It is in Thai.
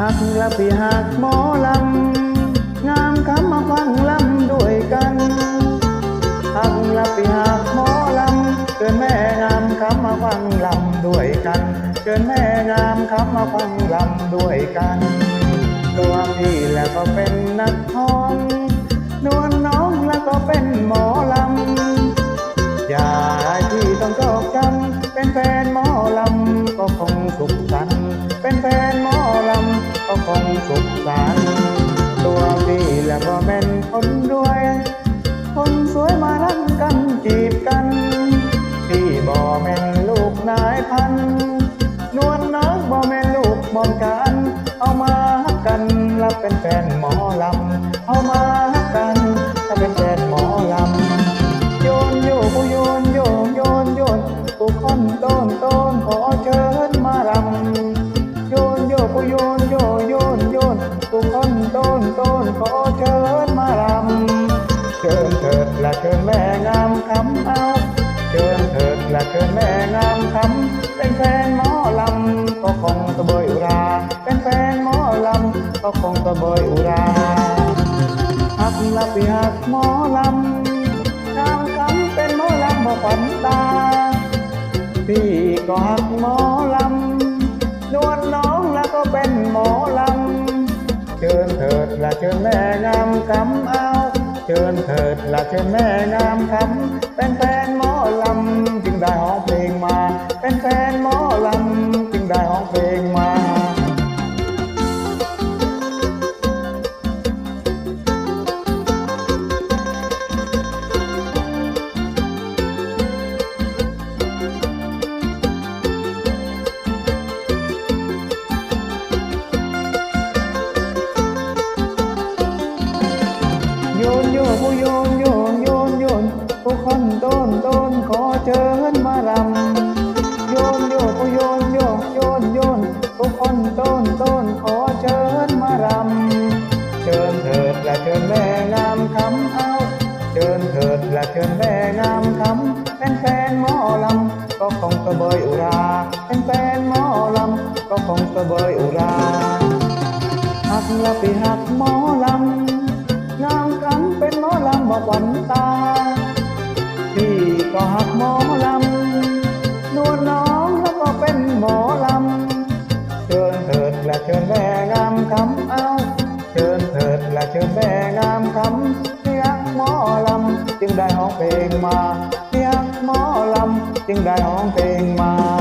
หักละพี่หักหมอลำ งามคำมาฟังลำด้วยกันหักละพี่หักหมอลำ เกินแม่งามคำมาฟังลำด้วยกัน เกินแม่งามคำมาฟังลำด้วยกัน ตัวพี่แล้วก็เป็นนักทองนวลน้องแล้วก็เป็นหมอลำ อย่าที่ต้องโชคช้ำเป็นแฟนหมอลำก็คงสุขสันต์เป็นแฟนหมอานตัวพี่และก็เป็นคนรวย คนสวยมารักกันจีบกัน พี่บ่แม่นลูกนายพัน นวลน้องบ่แม่นลูกบองกัน เอามาฮักกันรับเป็นแฟนหมอลำ เอามาฮักกัน นขอเชิญมารำเชิญเถิดและเชิญแม่งามคำเอาเชิญเถิดและเชิญแม่งามคำเป็นแฟนหมอลำก็คงตะเบยอุรา เป็นแฟนหมอลำก็คงตะเบยอุราหักละพี่หักหมอลำนางคำเป็นหมอลำบ่ฝันตาพี่ก็หักหมอ เชิญแม่งามคำเอาเชิญเถิดละเชิญแม่งามคำเป็นแฟนหมอลำจึงได้ห้องเพลงมา เป็นแฟนหมอลำจึงได้ห้องเพลงมา นโยนโยนโยนโยนโยนผู้คนต้นต้นขอเชิญมารำโยนโยนโยนโยนโยนโยนผู้คนต้นต้นขอเชิญมารำเชิญเถิดและเชิญแม่งามคำเอาเชิญเถิดและเชิญแม่งามคำเป็นแฟนหมอลำก็คงตะเบยอุราเป็นแฟนหมอลำก็คงตะเบยอุราหักละพี่หักหมอ ถิดแม่งามคำเรียกหมอลำจึงได้ห้องเพลงมาเรียกหมอลำจึงได้ห้องเพลงมา